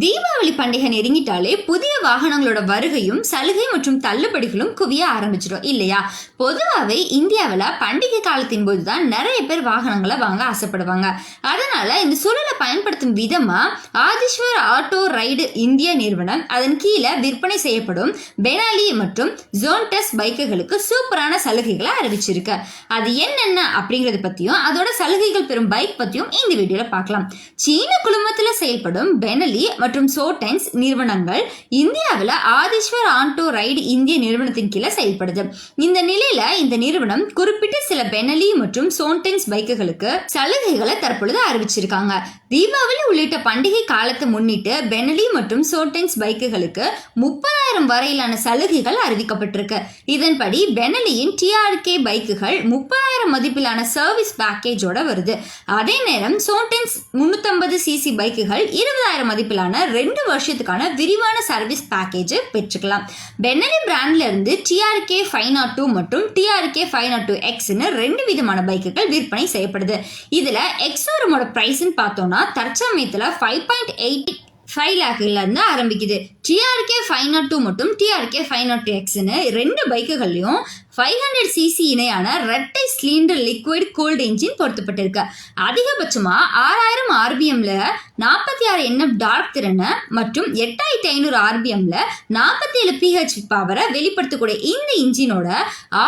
தீபாவளி பண்டிகை நெருங்கிட்டாலே புதிய வாகனங்களோட வருகையும் சலுகை மற்றும் தள்ளுபடிகளும் குவிய ஆரம்பிச்சிடும் இல்லையா? பொதுவாகவே இந்தியாவில் பண்டிகை காலத்தின் போது தான் நிறைய பேர் வாகனங்களை வாங்க ஆசைப்படுவாங்க. அதனால இந்த சூழலை பயன்படுத்தும் விதமாக ஆதிஸ்வர் ஆட்டோ ரைடு இந்தியா நிறுவனம் அதன் கீழே விற்பனை செய்யப்படும் பெனாலி மற்றும் ஜோன்டஸ் பைக்குகளுக்கு சூப்பரான சலுகைகளை அறிவிச்சிருக்கு. அது என்னென்ன அப்படிங்கறத பற்றியும் அதோட சலுகைகள் பெறும் பைக் பற்றியும் இந்த வீடியோவில் பார்க்கலாம். சீன குழுமத்தில் செயல்படும் பெனலி மற்றும் சோட்டைன்ஸ் நிறுவனங்கள் இந்தியாவில் ஆதிஸ்வர் ஆண்டோ ரைடு இந்திய நிறுவனத்தின் கீழே செயல்படுது. இந்த நிலையில இந்த நிறுவனம் குறிப்பிட்ட சில பெனலி மற்றும் சோன்டென்ஸ் பைக்குகளுக்கு சலுகைகளை தற்பொழுது அறிவிச்சிருக்காங்க. தீபாவளி உள்ளிட்ட பண்டிகை காலத்தை முன்னிட்டு பெனலி மற்றும் சோட்டென்ஸ் பைக்குகளுக்கு முப்பதாயிரம் வரையிலான சலுகைகள் அறிவிக்கப்பட்டிருக்கு. இதன்படி பெனலியின் டிஆர்கே பைக்குகள் முப்பது முப்பதாயிரம் மதிப்பிலான சர்வீஸ் பேக்கேஜோட வருது. அதே நேரம் சோட்டென்ஸ் முன்னூத்தம்பது சிசி பைக்குகள் இருபதாயிரம் மதிப்பிலான ரெண்டு வருஷத்துக்கான விரிவான சர்வீஸ் பேக்கேஜ் பெற்றுக்கலாம். பென்னலி பிராண்ட்ல இருந்து டிஆர்கே ஃபைவ் நாட் டூ மற்றும் டிஆர்கே ஃபைவ் நாட் டூ எக்ஸ்னு ரெண்டு விதமான பைக்குகள் விற்பனை செய்யப்படுது. இதுல எக்ஸோரமோட ப்ரைஸ்ன்னு பார்த்தோம்னா தற்சமயத்தில் ஃபைவ் பாயிண்ட் எயிட் ஃபைவ் லேக்லேருந்து ஆரம்பிக்குது. டிஆர்கே ஃபைவ் நாட் டூ மற்றும் டிஆர்கே ஃபைவ் நாட் டூ எக்ஸ்னு ரெண்டு பைக்குகள்லையும் ஃபைவ் ஹண்ட்ரட் சிசி இணையான ரெட்டை சிலிண்டர் லிக்விட் கூல்டு இன்ஜின் பொருத்தப்பட்டிருக்கு. அதிகபட்சமாக ஆறாயிரம் ஆர்பிஎம்ல நாற்பத்தி ஆறு என்எஃப் டார்க் திறனை மற்றும் எட்டாயிரத்தி ஐநூறு ஆர்பிஎம்ல நாற்பத்தி ஏழு பிஹெச் பவரை வெளிப்படுத்தக்கூடிய இந்த இன்ஜினோட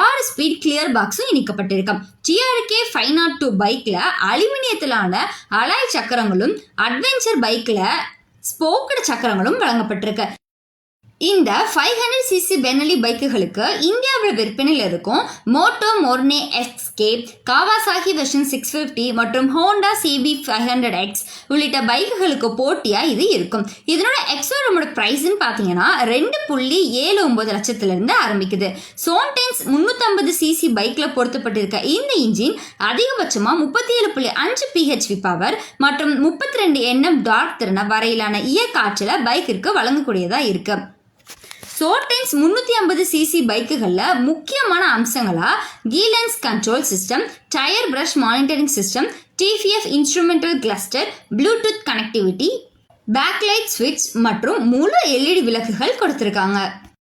ஆறு ஸ்பீட் கிளியர் பாக்ஸும் இணைக்கப்பட்டிருக்கு டிஆர்கே ஃபைவ் நாட் டூ பைக்கில் அலுமினியத்திலான அலாய் சக்கரங்களும் அட்வென்ச்சர் பைக்கில் ஸ்போக்கடு சக்கரங்களும் வழங்கப்பட்டிருக்கு. இந்த ஃபைவ் ஹண்ட்ரட் சிசி பெனலி பைக்குகளுக்கு இந்தியாவில் விற்பனையில் இருக்கும் Moto Morini escape Kawasaki version six fifty மற்றும் Honda CB five hundred X உள்ளிட்ட பைக்குகளுக்கு போட்டியாக இது இருக்கும். இதனோட எக்ஸோரமோட ப்ரைஸ்ன்னு பார்த்தீங்கன்னா ரெண்டு புள்ளி ஏழு ஒம்பது லட்சத்துலேருந்து ஆரம்பிக்குது. சோன்டென்ஸ் முந்நூற்றம்பது சிசி பைக்கில் பொருத்தப்பட்டிருக்க இந்த இன்ஜின் அதிகபட்சமாக முப்பத்தி ஏழு புள்ளி அஞ்சு பிஹெச்பி பவர் மற்றும் முப்பத்தி ரெண்டு என்எம் டார்க் திறனை வரையிலான இயக்க ஆற்றலை பைக்கிற்கு வழங்கக்கூடியதாக இருக்குது சோர்டென்ஸ் முந்நூற்றி ஐம்பது சிசி பைக்குகளில் முக்கியமான அம்சங்களாக கீலன்ஸ் control system tyre pressure monitoring system TFT instrumental cluster Bluetooth connectivity backlight ஸ்விட்ச் மற்றும் முழு எல்இடி விளக்குகள் கொடுத்துருக்காங்க.